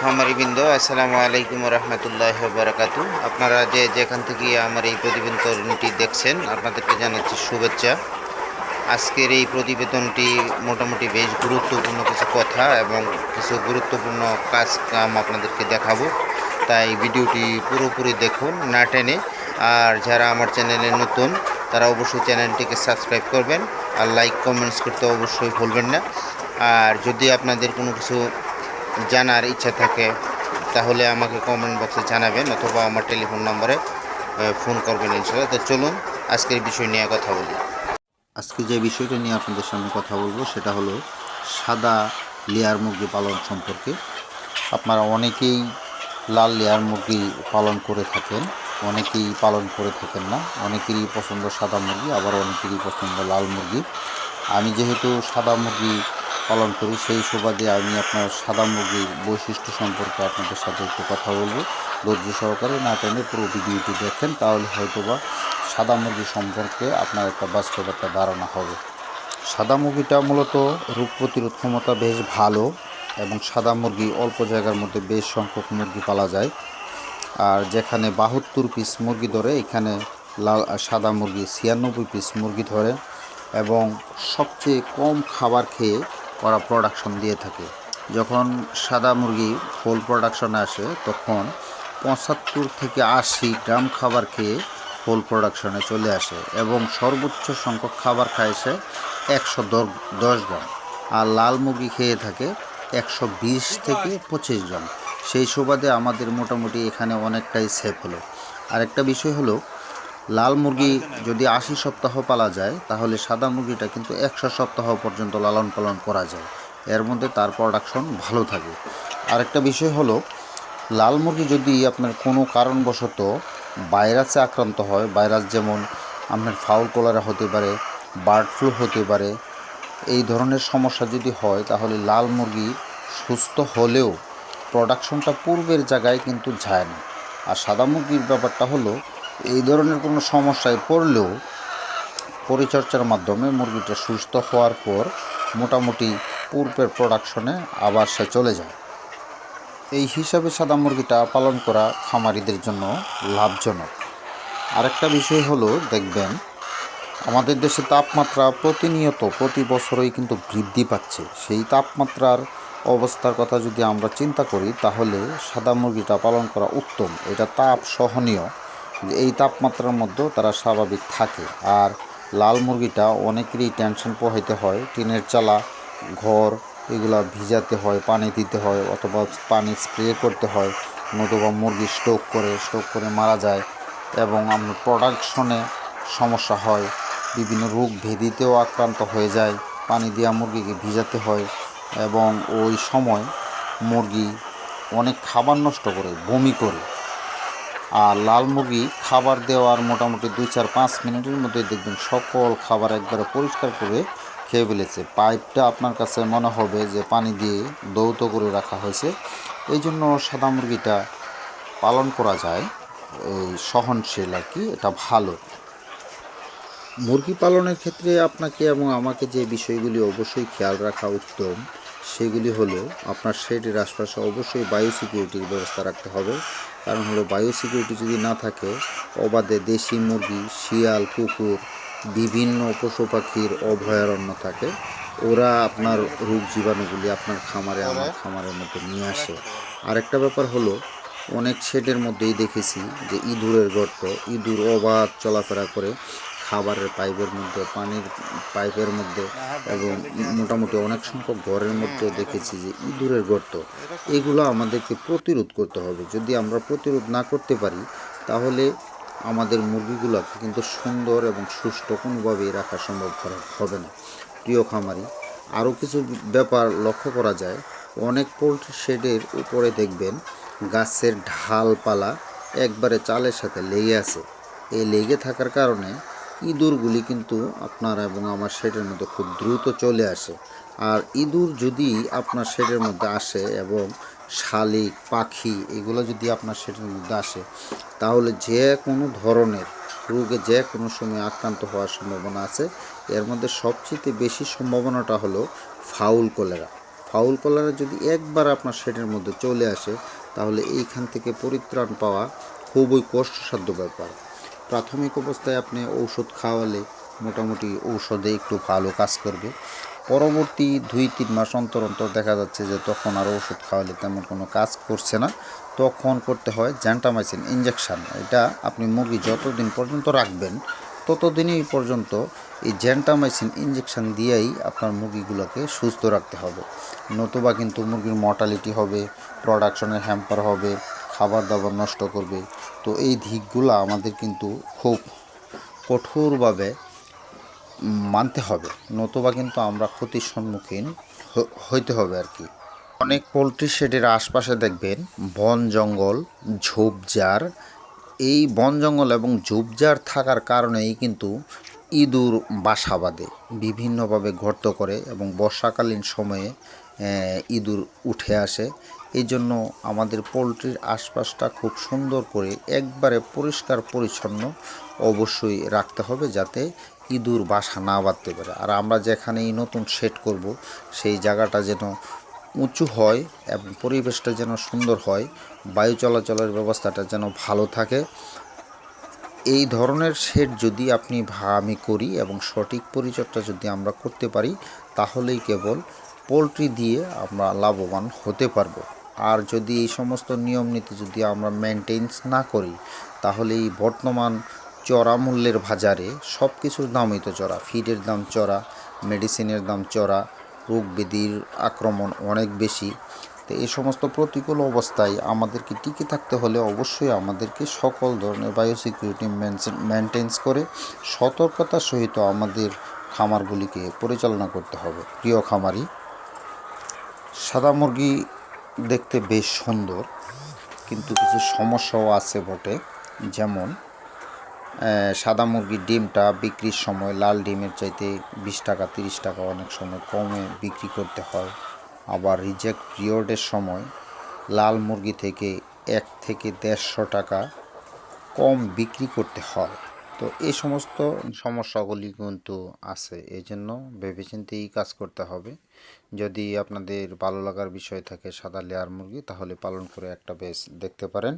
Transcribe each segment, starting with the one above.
খামারিবৃন্দ আসসালামু আলাইকুম রহমতুল্লাহ বারাকাতু আপনারা যে যেখান থেকে আমার এই প্রতিবেদনটি দেখছেন, আপনাদেরকে জানাচ্ছি শুভেচ্ছা। আজকের এই প্রতিবেদনটি মোটামুটি বেশ গুরুত্বপূর্ণ কিছু কথা এবং কিছু গুরুত্বপূর্ণ কাজ কাম আপনাদেরকে দেখাবো। তাই ভিডিওটি পুরোপুরি দেখুন, না টেনে। আর যারা আমার চ্যানেলে নতুন, তারা অবশ্যই চ্যানেলটিকে সাবস্ক্রাইব করবেন। আর লাইক, কমেন্টস করতে অবশ্যই ভুলবেন না। আর যদি আপনাদের কোনো কিছু জানার ইচ্ছা থাকে, তাহলে আমাকে কমেন্ট বক্সে জানাবেন অথবা আমার টেলিফোন নম্বরে ফোন করবেন ইনশাল্লাহ তো চলুন, আজকের বিষয় নিয়ে কথা বলি। আজকে যে বিষয়টা নিয়ে আপনাদের সামনে কথা বলব, সেটা হলো সাদা লেয়ার মুরগি পালন সম্পর্কে। আপনারা অনেকেই লাল লেয়ার মুরগি পালন করে থাকেন, অনেকেই পালন করে থাকেন না, অনেকেরই পছন্দ সাদা মুরগি, আবার অনেকেরই পছন্দ লাল মুরগি। আমি যেহেতু সাদা মুরগি পালন করি, সেই সুবাদে আমি আপনার সাদা মুরগির বৈশিষ্ট্য সম্পর্কে আপনাদের সাথে একটু কথা বলব। ধৈর্য সহকারে না টেনে পুরো ভিডিওটি দেখেন, তাহলে হয়তোবা সাদা মুরগি সম্পর্কে আপনার একটা বাস্তব একটা ধারণা হবে। সাদা মুরগিটা মূলত রোগ প্রতিরোধ ক্ষমতা বেশ ভালো এবং সাদা মুরগি অল্প জায়গার মধ্যে বেশ সংখ্যক মুরগি পালা যায়। আর যেখানে বাহাত্তর পিস মুরগি ধরে, এখানে লাল, সাদা মুরগি ছিয়ানব্বই পিস মুরগি ধরে এবং সবচেয়ে কম খাবার খেয়ে ওরা প্রোডাকশন দিয়ে থাকে। যখন সাদা মুরগি ফুল প্রোডাকশনে আসে, তখন পঁচাত্তর থেকে আশি গ্রাম খাবার খেয়ে ফুল প্রোডাকশনে চলে আসে এবং সর্বোচ্চ সংখ্যক খাবার সে একশো দশ গ্রাম। আর লাল মুরগি খেয়ে থাকে একশো বিশ থেকে পঁচিশ গ্রাম। সেই সুবাদে আমাদের মোটামুটি এখানে অনেকটাই সেফ হলো। আরেকটা বিষয় হলো লাল মুরগি যদি আশি সপ্তাহ পালা যায়, তাহলে সাদা মুরগিটা কিন্তু একশো সপ্তাহ পর্যন্ত লালন পালন করা যায়। এর মধ্যে তার প্রোডাকশন ভালো থাকে। আরেকটা বিষয় হলো, লাল মুরগি যদি আপনার কোনো কারণবশত ভাইরাসে আক্রান্ত হয়, ভাইরাস যেমন আপনার ফাউল কলারা হতে পারে বার্ড ফ্লু হতে পারে, এই ধরনের সমস্যা যদি হয়, তাহলে লাল মুরগি সুস্থ হলেও প্রোডাকশনটা পূর্বের জায়গায় কিন্তু যায় না। আর সাদা মুরগির ব্যাপারটা হলো এই ধরনের কোনো সমস্যায় পড়লেও পরিচর্যার মাধ্যমে মুরগিটা সুস্থ হওয়ার পর মোটামুটি পূর্বের প্রোডাকশনে আবার সে চলে যায়। এই হিসাবে সাদা মুরগিটা পালন করা খামারিদের জন্য লাভজনক। আরেকটা বিষয় হলো, দেখবেন আমাদের দেশে তাপমাত্রা প্রতিনিয়ত প্রতি বছরই কিন্তু বৃদ্ধি পাচ্ছে। সেই তাপমাত্রার অবস্থার কথা যদি আমরা চিন্তা করি, তাহলে সাদা মুরগিটা পালন করা উত্তম। এটা তাপ সহনীয়। এই তাপমাত্রার মধ্যেও তারা স্বাভাবিক থাকে। আর লাল মুরগিটা অনেকেরই টেনশন পোহাইতে হয়। টিনের চালা, ঘর, এগুলা ভিজাতে হয়, পানি দিতে হয় অথবা পানি স্প্রে করতে হয়। নতুবা মুরগি স্টোক করে স্টোক করে মারা যায় এবং আমরা প্রোডাকশনে সমস্যা হয়। বিভিন্ন রোগ ভেদিতেও আক্রান্ত হয়ে যায়। পানি দেওয়া মুরগিকে ভিজাতে হয় এবং ওই সময় মুরগি অনেক খাবার নষ্ট করে, বমি করে। আর লাল মুরগি খাবার দেওয়ার মোটামুটি দুই চার পাঁচ মিনিটের মধ্যে দেখবেন সকল খাবার একবারে পরিষ্কার করে খেয়ে ফেলেছে। পাইপটা আপনার কাছে মনে হবে যে পানি দিয়ে দৌত করে রাখা হয়েছে। এই জন্য সাদা মুরগিটা পালন করা যায়, এই সহনশীল আর কি, এটা ভালো। মুরগি পালনের ক্ষেত্রে আপনাকে এবং আমাকে যে বিষয়গুলি অবশ্যই খেয়াল রাখা উত্তম, সেগুলি হলো আপনার শেডের আশপাশে অবশ্যই বায়ো সিকিউরিটির ব্যবস্থা রাখতে হবে। কারণ হলো বায়ো সিকিউরিটি যদি না থাকে, অবাধে দেশি মুরগি, শিয়াল, কুকুর, বিভিন্ন পশু পাখির অভয়ারণ্য থাকে। ওরা আপনার রোগ জীবাণুগুলি আপনার খামারে, আমার খামারের মধ্যে নিয়ে আসে। আরেকটা ব্যাপার হলো, অনেক শেডের মধ্যেই দেখেছি যে ইঁদুরের গর্ত, ইঁদুর অবাধ চলাফেরা করে। খাবারের পাইপের মধ্যে, পানির পাইপের মধ্যে এবং মোটামুটি অনেক সংখ্যক ঘরের মধ্যেও দেখেছি যে ইঁদুরের গর্ত। এগুলো আমাদেরকে প্রতিরোধ করতে হবে। যদি আমরা প্রতিরোধ না করতে পারি, তাহলে আমাদের মুরগিগুলোকে কিন্তু সুন্দর এবং সুষ্ঠু কোনোভাবেই রাখা সম্ভব হবে না। প্রিয় খামারি, আরও কিছু ব্যাপার লক্ষ্য করা যায়। অনেক পোলট্রি শেডের উপরে দেখবেন গাছের ঢালপালা একবারে চালের সাথে লেগে আছে। এই লেগে থাকার কারণে ইঁদুরগুলি কিন্তু আপনার এবং আমার শেডের মধ্যে খুব দ্রুত চলে আসে। আর ইঁদুর যদি আপনার শেডের মধ্যে আসে এবং শালিক, পাখি এগুলো যদি আপনার শেডের মধ্যে আসে, তাহলে যে কোনো ধরনের রোগে যে কোনো সময় আক্রান্ত হওয়ার সম্ভাবনা আছে। এর মধ্যে সবচেয়ে বেশি সম্ভাবনাটা হলো ফাউল কলেরা। ফাউল কলারে যদি একবার আপনার শেডের মধ্যে চলে আসে, তাহলে এইখান থেকে পরিত্রাণ পাওয়া খুবই কষ্টসাধ্য ব্যাপার। প্রাথমিক অবস্থায় আপনি ঔষধ খাওয়ালে মোটামুটি ঔষধে একটু ভালো কাজ করবে। পরবর্তী দুই, তিন মাস অন্তর অন্তর দেখা যাচ্ছে যে তখন আর ওষুধ খাওয়ালে তেমন কোনো কাজ করছে না। তখন করতে হয় জ্যান্টামাইসিন ইঞ্জেকশান এটা আপনি মুরগি যতদিন পর্যন্ত রাখবেন, ততদিনই পর্যন্ত এই জ্যান্টামাইসিন ইঞ্জেকশান দিয়েই আপনার মুরগিগুলোকে সুস্থ রাখতে হবে। নতুবা কিন্তু মুরগির মর্টালিটি হবে, প্রোডাকশনের হ্যাম্পার হবে খাবার দাবার নষ্ট করবে। তো এই দিকগুলো আমাদের কিন্তু খুব কঠোরভাবে মানতে হবে। নতুবা কিন্তু আমরা ক্ষতির সম্মুখীন হইতে হবে আর কি অনেক পোলট্রি শেডের আশপাশে দেখবেন বন জঙ্গল, ঝোপঝাড়, এই বন জঙ্গল এবং ঝোপঝাড় থাকার কারণেই কিন্তু ইঁদুর বাসা বাঁধে, বিভিন্নভাবে গর্ত করে এবং বর্ষাকালীন সময়ে ইঁদুর উঠে আসে। এই জন্য আমাদের পোলট্রির আশপাশটা খুব সুন্দর করে একবারে পরিষ্কার পরিচ্ছন্ন অবশ্যই রাখতে হবে যাতে ইঁদুর বাসা না বাঁধতে পারে। আর আমরা যেখানেই নতুন সেট করব, সেই জায়গাটা যেন উঁচু হয় এবং পরিবেশটা যেন সুন্দর হয়, বায়ু চলাচলের ব্যবস্থাটা যেন ভালো থাকে। এই ধরনের শেড যদি আপনি আমি করি এবং সঠিক পরিচর্যা যদি আমরা করতে পারি, তাহলেই কেবল পোলট্রি দিয়ে আমরা লাভবান হতে পারব। আর যদি এই সমস্ত নিয়ম নীতি যদি আমরা মেনটেন্স না করি তাহলে এই বর্তমান চড়া মূল্যের বাজারে সব কিছুর দামই তো চড়া। ফিডের দাম চড়া মেডিসিনের দাম চড়া রোগ ব্যাধির আক্রমণ অনেক বেশি। তো এই সমস্ত প্রতিকূল অবস্থায় আমাদেরকে টিকে থাকতে হলে অবশ্যই আমাদেরকে সকল ধরনের বায়োসিকিউরিটি মেনটেন্স করে সতর্কতার সহিত আমাদের খামারগুলিকে পরিচালনা করতে হবে। প্রিয় খামারি, সাদা মুরগি দেখতে বেশ সুন্দর, কিন্তু কিছু সমস্যাও আছে বটে। যেমন সাদা মুরগির ডিমটা বিক্রির সময় লাল ডিমের চাইতে বিশ টাকা, তিরিশ টাকা অনেক সময় কমে বিক্রি করতে হয়। আবার রিজেক্ট পিরিয়ডের সময় লাল মুরগি থেকে এক থেকে দেড়শো টাকা কম বিক্রি করতে হয়। তো এই সমস্ত সমস্যাগুলি কিন্তু আছে এই জন্য ভেবেচিন্তেই কাজ করতে হবে। যদি আপনাদের ভালো লাগার বিষয় থাকে সাদা লেয়ার মুরগি, তাহলে পালন করে একটা বেশ দেখতে পারেন।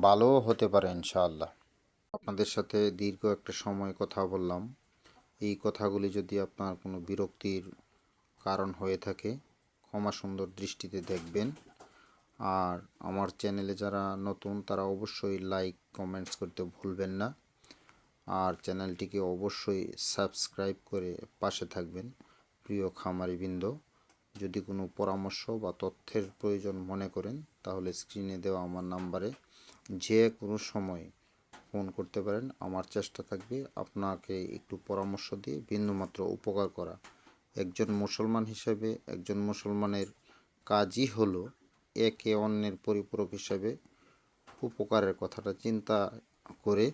ভালোও হতে পারে ইনশাআল্লাহ। আপনাদের সাথে দীর্ঘ একটা সময় কথা বললাম। এই কথাগুলি যদি আপনার কোনো বিরক্তির কারণ হয়ে থাকে, ক্ষমা সুন্দর দৃষ্টিতে দেখবেন। আর আমার চ্যানেলে যারা নতুন, তারা অবশ্যই লাইক, কমেন্টস করতে ভুলবেন না। আর চ্যানেলটিকে অবশ্যই সাবস্ক্রাইব করে পাশে থাকবেন, প্রিয় খামারিবৃন্দ। যদি কোনো পরামর্শ বা তথ্যের প্রয়োজন মনে করেন, তাহলে স্ক্রিনে দেওয়া আমার নাম্বারে যে কোনো সময় ফোন করতে পারেন। আমার চেষ্টা থাকবে আপনাকে একটু পরামর্শ দিয়ে বিন্দুমাত্র উপকার করা। একজন মুসলমান হিসেবে একজন মুসলমানের কাজই হলো একে অন্যের পরিপূরক হিসেবে উপকারের কথাটা চিন্তা করে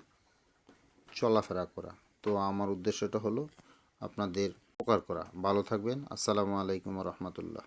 চলাফেরা করা। তো আমার উদ্দেশ্যটা হলো আপনাদের উপকার করা। ভালো থাকবেন। আসসালামু আলাইকুম রহমতুল্লাহ।